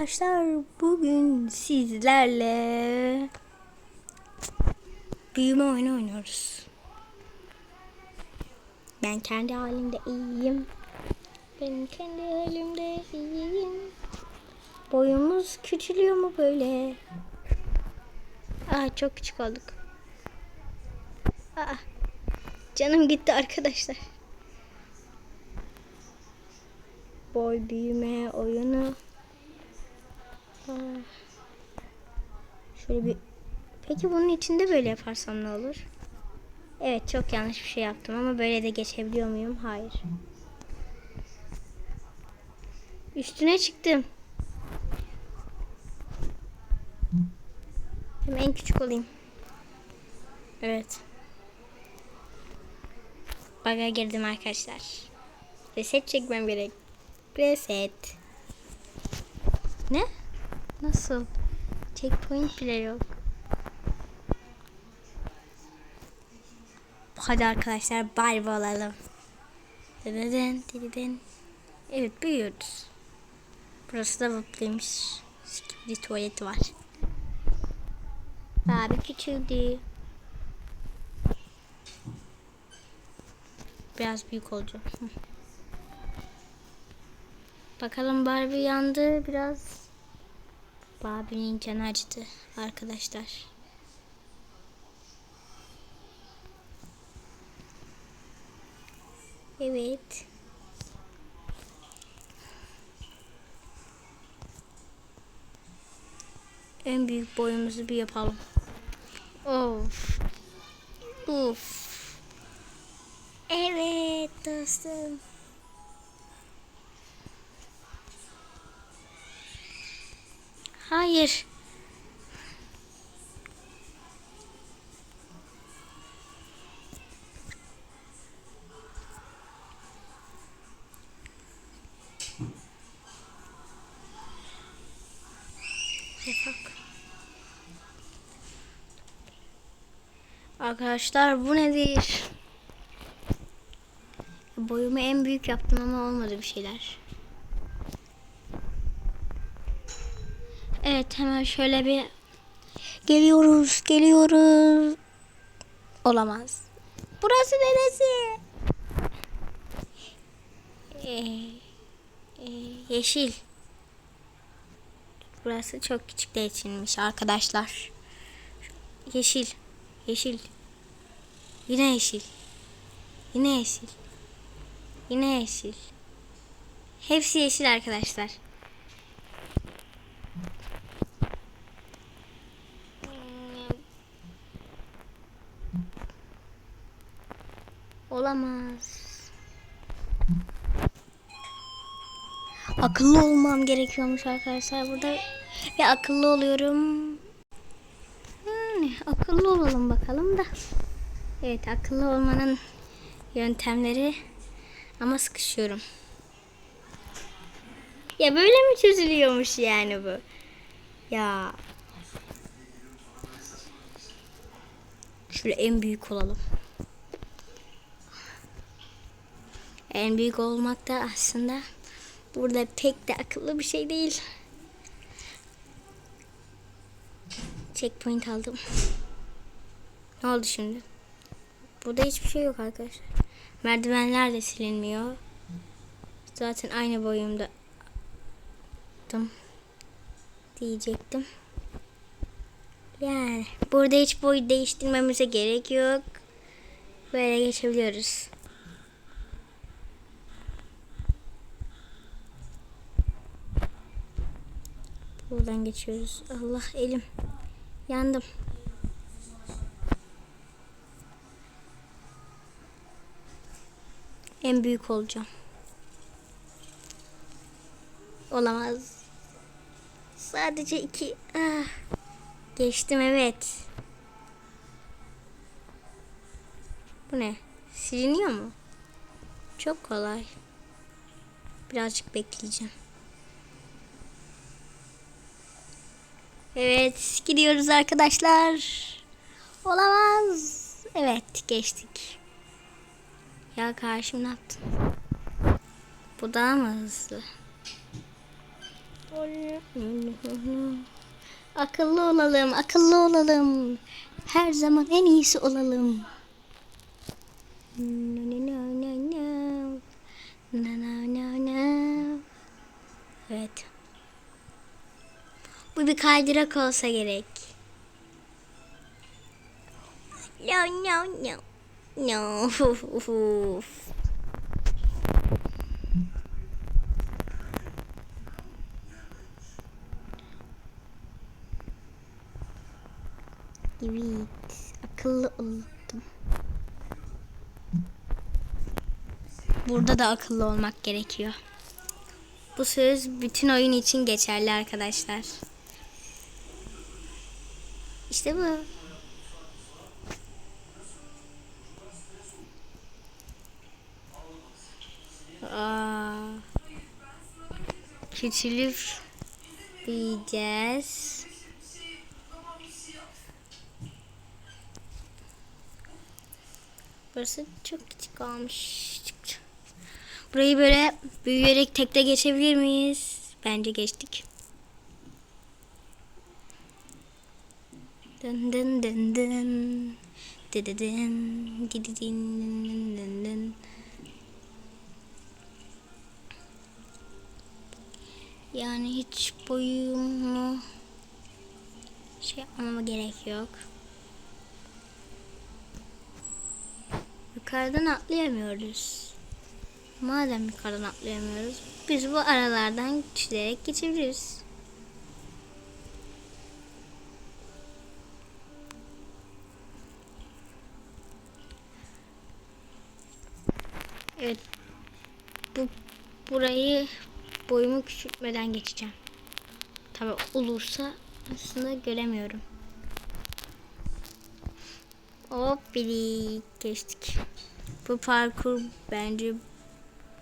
Arkadaşlar bugün sizlerle büyüme oyunu oynuyoruz. Ben kendi halimde iyiyim. Ben kendi halimde iyiyim. Boyumuz küçülüyor mu böyle? Aa çok küçük olduk. Aa canım gitti arkadaşlar. Boy büyüme oyunu. Şöyle bir Peki bunun içinde böyle yaparsam ne olur? Evet çok yanlış bir şey yaptım ama böyle de geçebiliyor muyum? Hayır. Üstüne çıktım. Hem en küçük olayım. Evet. Baga girdim arkadaşlar. Reset çekmem gerek. Reset. Ne? Nasıl? Checkpoint bile yok. Hadi arkadaşlar Barbie olalım. Deden, deden. Evet büyüyoruz. Burası da mutluymuş. Bir tuvaleti var. Barbie küçüldü. Biraz büyük olacak. Bakalım Barbie yandı biraz. Barbie'nin canı acıdı arkadaşlar. Evet. En büyük boyumuzu bir yapalım. Of. Uf. Evet dostum. Hayır. Arkadaşlar bu nedir? Boyumu en büyük yaptım ama olmadı bir şeyler. Evet hemen şöyle bir geliyoruz geliyoruz. Olamaz. Burası neresi? Ee, e, yeşil. Burası çok küçük de içinmiş arkadaşlar. Yeşil. Yeşil. Yine yeşil. Yine yeşil. Yine yeşil. Hepsi yeşil arkadaşlar. Olamaz. Akıllı olmam gerekiyormuş arkadaşlar burada. Ve akıllı oluyorum. Yani akıllı olalım bakalım da. Evet akıllı olmanın yöntemleri ama sıkışıyorum. Ya böyle mi çözülüyormuş yani bu? Ya. Şöyle en büyük olalım. En büyük olmak da aslında burada pek de akıllı bir şey değil. Checkpoint aldım. Ne oldu şimdi? Burada hiçbir şey yok arkadaşlar. Merdivenler de silinmiyor. Zaten aynı boyumda diyecektim. Yani burada hiç boy değiştirmemize gerek yok. Böyle geçebiliyoruz. Buradan geçiyoruz. Allah elim. Yandım. En büyük olacağım. Olamaz. Sadece iki. Ah. Geçtim evet. Bu ne? Siliniyor mu? Çok kolay. Birazcık bekleyeceğim. Evet gidiyoruz arkadaşlar. Olamaz. Evet geçtik. Ya karşım ne yaptın? Bu daha mı hızlı? Akıllı olalım, akıllı olalım. Her zaman en iyisi olalım. Na na Bu bir kaydırak olsa gerek. No no no. No. Evet. Akıllı oldum. Burada da akıllı olmak gerekiyor. Bu söz bütün oyun için geçerli arkadaşlar. İşte bu. Küçülüp büyüyeceğiz. Burası çok küçük olmuş. Burayı böyle büyüyerek tekte geçebilir miyiz? Bence geçtik. Dın dın dın dın. Dıdıdın. Dididin dın dın dın. Yani hiç boyumu şey yapmama gerek yok. Yukarıdan atlayamıyoruz. Madem yukarıdan atlayamıyoruz, biz bu aralardan çizilerek geçebiliriz. Evet. Bu burayı boyumu küçültmeden geçeceğim. Tabi olursa aslında göremiyorum. Hop biri geçtik. Bu parkur bence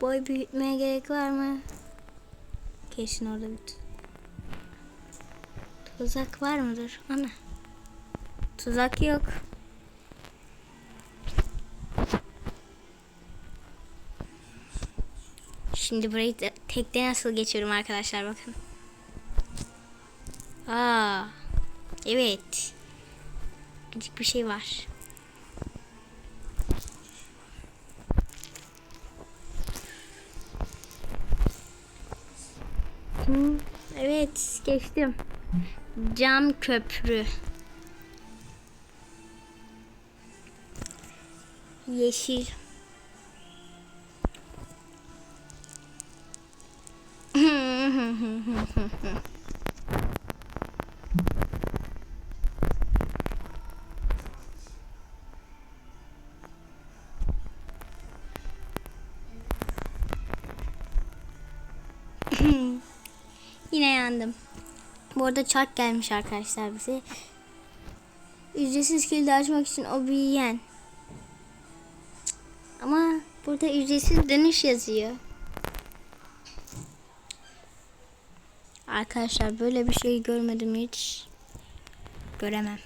boy büyütmeye gerek var mı? Kesin orada bir tuzak var mıdır? Ana. Tuzak yok. Şimdi burayı tekte nasıl geçiyorum arkadaşlar bakın. Aa. Evet. Küçük bir şey var. Evet geçtim. Cam köprü. Yeşil. Yine yandım. Bu arada çark gelmiş arkadaşlar bize. Ücretsiz kilidi açmak için o büyüyen. Ama burada ücretsiz dönüş yazıyor. Arkadaşlar böyle bir şey görmedim hiç. Göremem.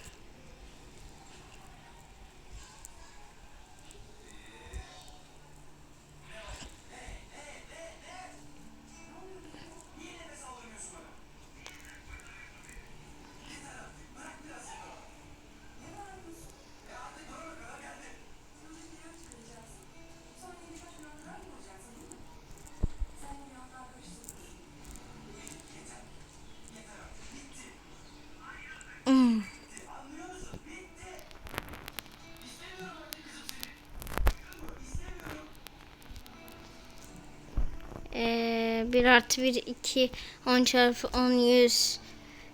1 artı 1 2 10 çarpı 10 100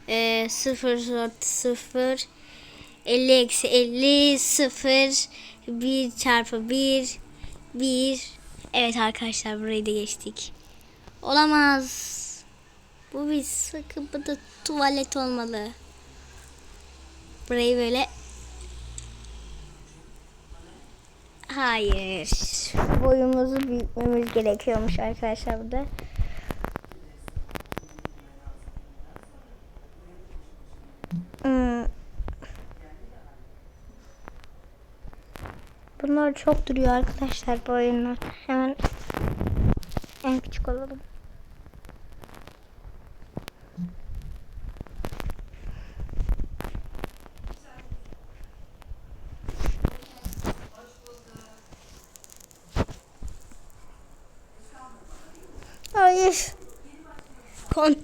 ee, 0 artı 0 50 eksi 50 0 1 çarpı 1 1 Evet arkadaşlar burayı da geçtik. Olamaz. Bu bir sıkıntı tuvalet olmalı. Burayı böyle Hayır. Boyumuzu büyütmemiz gerekiyormuş arkadaşlar burada. Bunlar çok duruyor arkadaşlar bu oyunlar. Hemen en küçük olalım. Hayır. Kon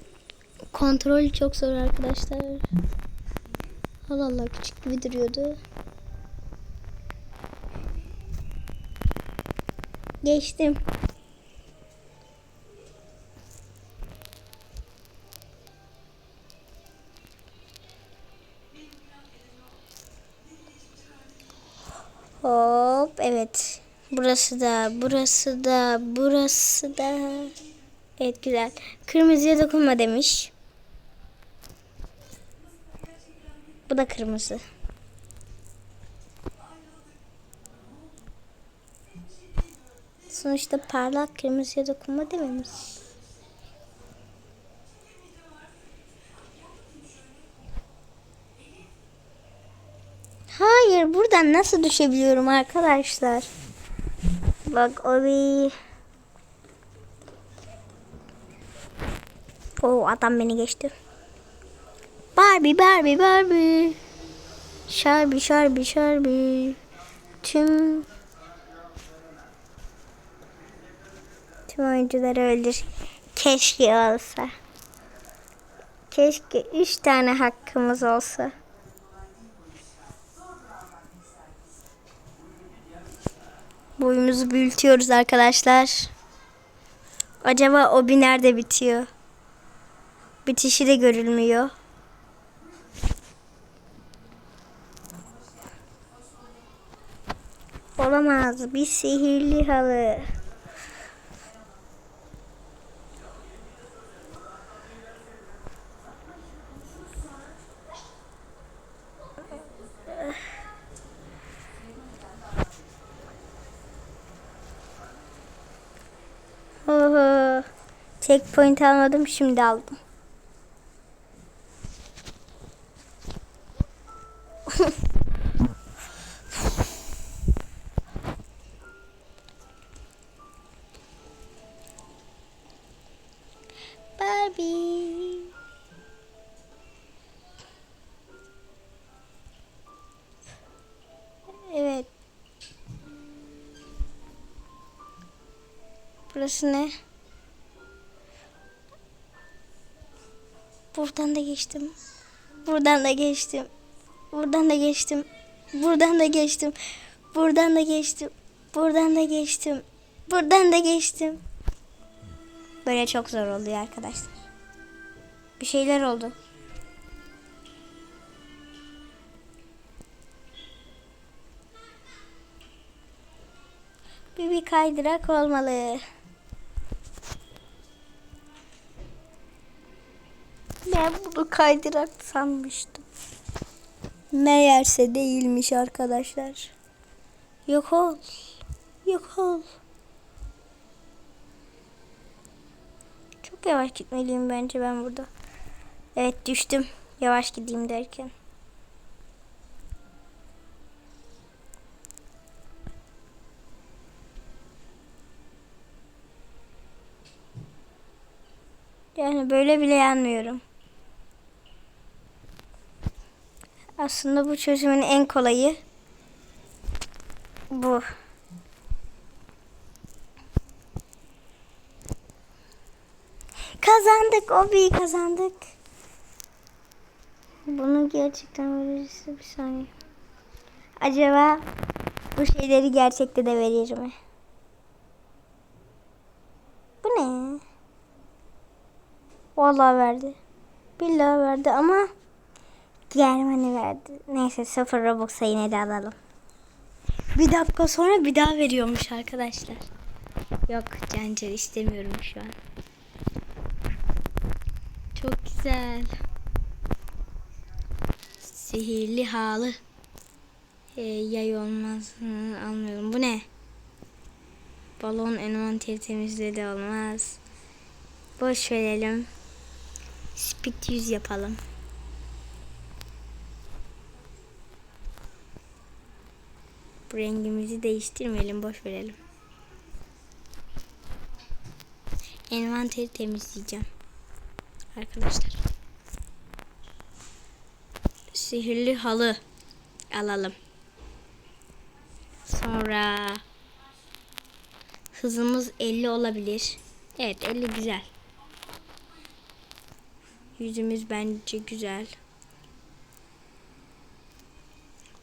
kontrol çok zor arkadaşlar. Allah Allah küçük gibi duruyordu. Geçtim. Hop evet. Burası da, burası da, burası da. Evet güzel. Kırmızıya dokunma demiş. Bu da kırmızı. Sonuçta parlak kırmızıya dokunma dememiş. Hayır buradan nasıl düşebiliyorum arkadaşlar? Bak o bir... Oo adam beni geçti. Barbie Barbie Barbie. Şarbi şarbi şarbi. Tüm tüm oyuncuları öldür. Keşke olsa. Keşke üç tane hakkımız olsa. Boyumuzu büyütüyoruz arkadaşlar. Acaba o bir nerede bitiyor? Bitişi de görülmüyor. Olamaz. Bir sihirli halı. Checkpoint almadım şimdi aldım. Barbie. Evet. Burası ne? Buradan da geçtim. Buradan da geçtim. Buradan da geçtim. Buradan da geçtim. Buradan da geçtim. Buradan da geçtim. Buradan da geçtim. Böyle çok zor oluyor arkadaşlar. Bir şeyler oldu. Bir bir kaydırak olmalı. Ben bunu kaydırak sanmıştım. Meğerse değilmiş arkadaşlar. Yok ol. Yok ol. Çok yavaş gitmeliyim bence ben burada. Evet düştüm. Yavaş gideyim derken. Yani böyle bile yanmıyorum. Aslında bu çözümün en kolayı bu. Kazandık Obi kazandık. Bunu gerçekten verirse bir saniye. Acaba bu şeyleri gerçekte de verir mi? Bu ne? Vallahi verdi. Billahi verdi ama Germani verdi. Neyse sıfır Robux'a yine de alalım. Bir dakika sonra bir daha veriyormuş arkadaşlar. Yok Cancer istemiyorum şu an. Çok güzel. Sihirli halı. Ee, yay olmaz. Hı, anlıyorum. Bu ne? Balon envanteri temizledi olmaz. Boş verelim. Speed 100 yapalım. Bu rengimizi değiştirmeyelim. Boş verelim. Envanteri temizleyeceğim. Arkadaşlar. Sihirli halı alalım. Sonra hızımız 50 olabilir. Evet 50 güzel. Yüzümüz bence güzel.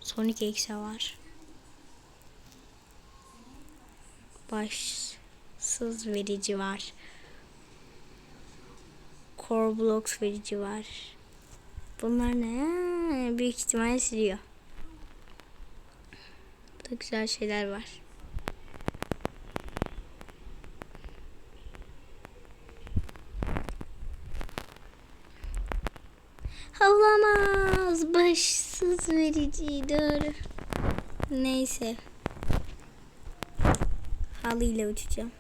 Sonic X'e var. Başsız verici var. Core Blocks verici var. Bunlar ne? Büyük ihtimalle siliyor. Burada güzel şeyler var. Havlamaz. Başsız verici. Doğru. Neyse. Halıyla uçacağım.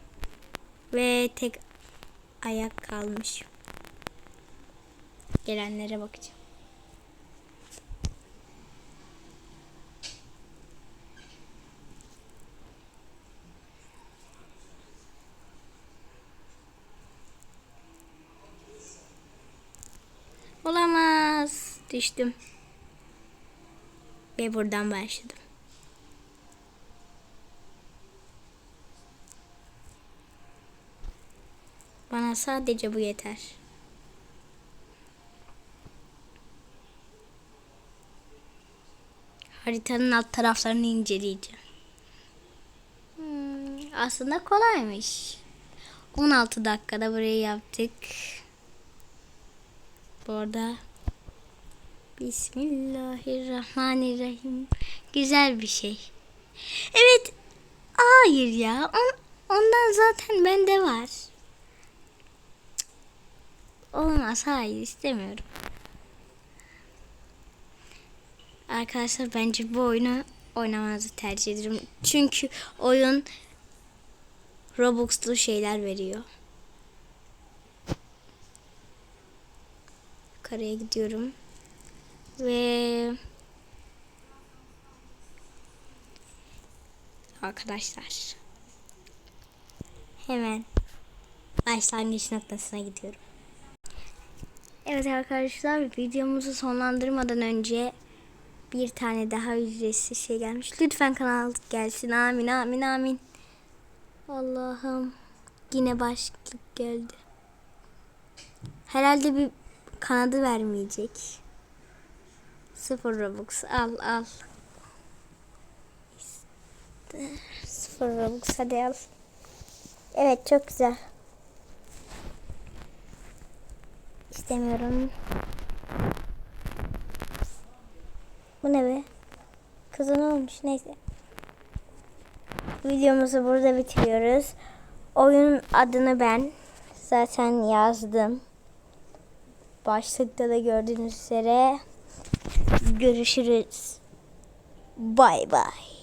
Ve tek ayak kalmış. Gelenlere bakacağım. Olamaz. Düştüm. Ve buradan başladım. Sadece bu yeter. Haritanın alt taraflarını inceleyeceğim. Hmm, aslında kolaymış. 16 dakikada burayı yaptık. Bu arada Bismillahirrahmanirrahim. Güzel bir şey. Evet. Hayır ya. On, ondan zaten bende var. Olmaz. Hayır istemiyorum. Arkadaşlar bence bu oyunu oynamanızı tercih ederim. Çünkü oyun Robux'lu şeyler veriyor. Yukarıya gidiyorum. Ve arkadaşlar hemen başlangıç noktasına gidiyorum. Evet arkadaşlar videomuzu sonlandırmadan önce bir tane daha ücretsiz şey gelmiş. Lütfen kanal gelsin. Amin amin amin. Allah'ım yine başlık geldi. Herhalde bir kanadı vermeyecek. Sıfır Robux al al. Sıfır Robux hadi al. Evet çok güzel. İstemiyorum. Bu ne be? Kıza ne olmuş? Neyse. Videomuzu burada bitiriyoruz. Oyunun adını ben zaten yazdım. Başlıkta da gördüğünüz üzere görüşürüz. Bay bay.